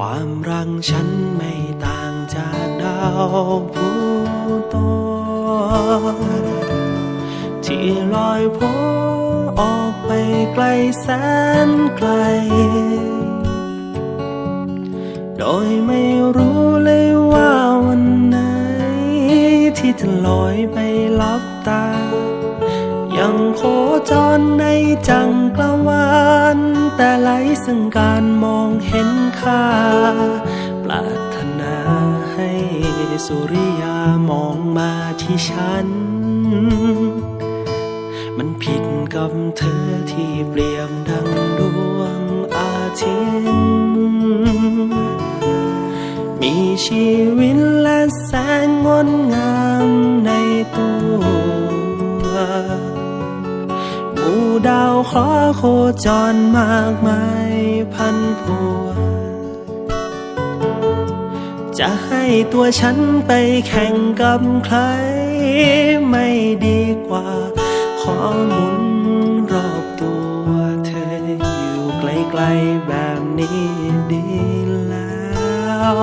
ความรักฉันไม่ต่างจากดาวผู้โตที่ลอยโผออกไปไกลแสนไกล โดยไม่รู้เลยว่าวันไหน ที่จะลอยไปลับตา ยังโคจรในจังกละวานแต่ไหลซึ่งการมองเห็นค่า ปรารถนาให้สุริยามองมาที่ฉัน มันผิดกับเธอที่เปรียบดังดวงอาทิตย์มีชีวิตและแสงงดงามในตัว ดาวขอโคจรมากมายพันพัว จะให้ตัวฉันไปแข่งกับใครไม่ดีกว่า ขอหมุนรอบตัวเธออยู่ไกลๆแบบนี้ดีแล้ว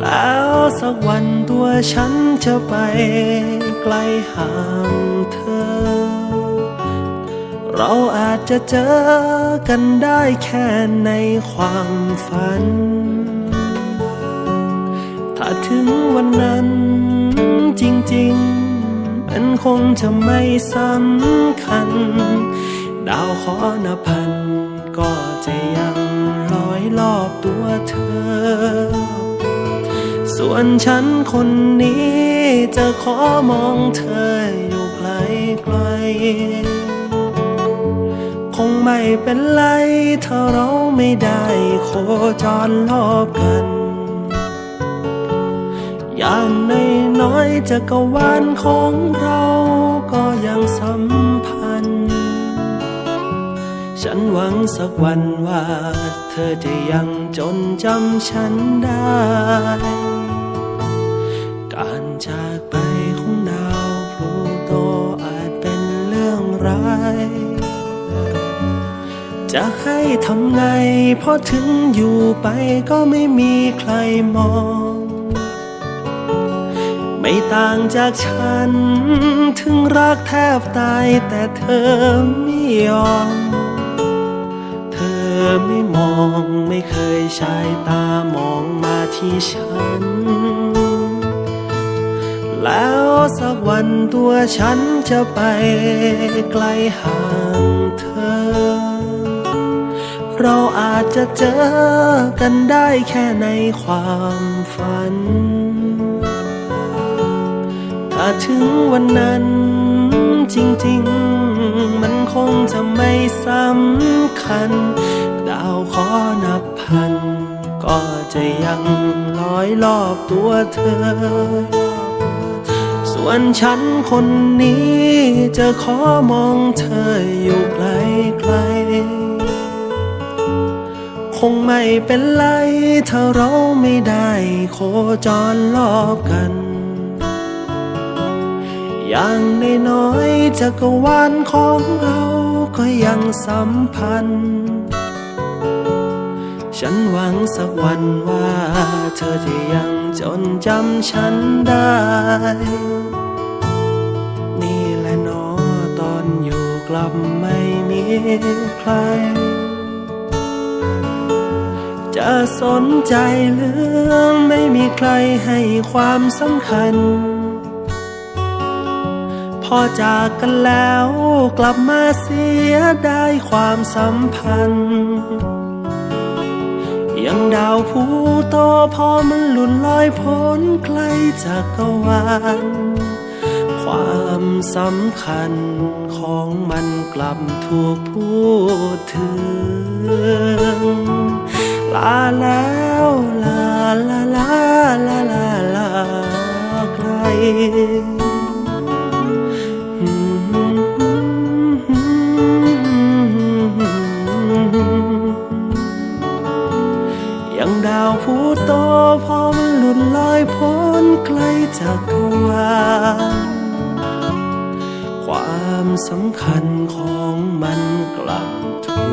แล้วสักวันตัวฉันจะไปไกลห่างเธอ เราอาจจะเจอกันได้แค่ในความฝัน ถ้าถึงวันนั้นจริงๆ มันคงจะไม่สำคัญ ดาวขอนับพันก็จะยังลอยรอบตัวเธอ ส่วนฉันคนนี้จะขอมองเธออยู่ไกลไกลๆ ไม่เป็นไร ถ้าเราไม่ได้โคจรรอบกัน อย่างน้อยๆจักรวาลของเราก็ยังสัมพันธ์ ฉันหวังสักวันว่า เธอจะยังจนจำฉันได้ำไงเพราะถึงอยู่ไปก็ไม่มีใครมอง ไม่ต่างจากฉัน ถึงรักแทบตายแต่เธอไม่ยอม เธอไม่มองไม่เคยชายตามองมาที่ฉัน แล้วสักวันตัวฉันจะไปไกลห่างเธอ เราอาจจะเจอกันได้แค่ในความฝัน ถ้าถึงวันนั้นจริงๆ มันคงจะไม่สำคัญ ดาวขอนับพัน ก็จะยังลอยรอบตัวเธอ ส่วนฉันคนนี้จะขอมองเธออยู่ไกลๆ งไม่เป็นไร ถ้าเราไม่ได้โคจรรอบกัน อย่างน้อยๆจักรวาลของเราก็ยังสัมพันธ์ ฉันหวังสักวันว่าเธอจะยังจนจำฉันได้ นี่แหละนอตอนอยู่กลับไม่มีใคร จะสนใจเรื่องไม่มีใครให้ความสำคัญ พอจากกันแล้วกลับมาเสียได้ความสัมพันธ์ยังดาวผู้โตพอมันหลุดลอยพ้นไกลจากกวาลความสำคัญของมันกลับถูกพูดถึง ลาแล้วลาลาลาลาลาลาไกลย่างดาวผู้โตพอมันหลุดลอยพ้นไกลจากกวาความสำคัญของมันกลับถู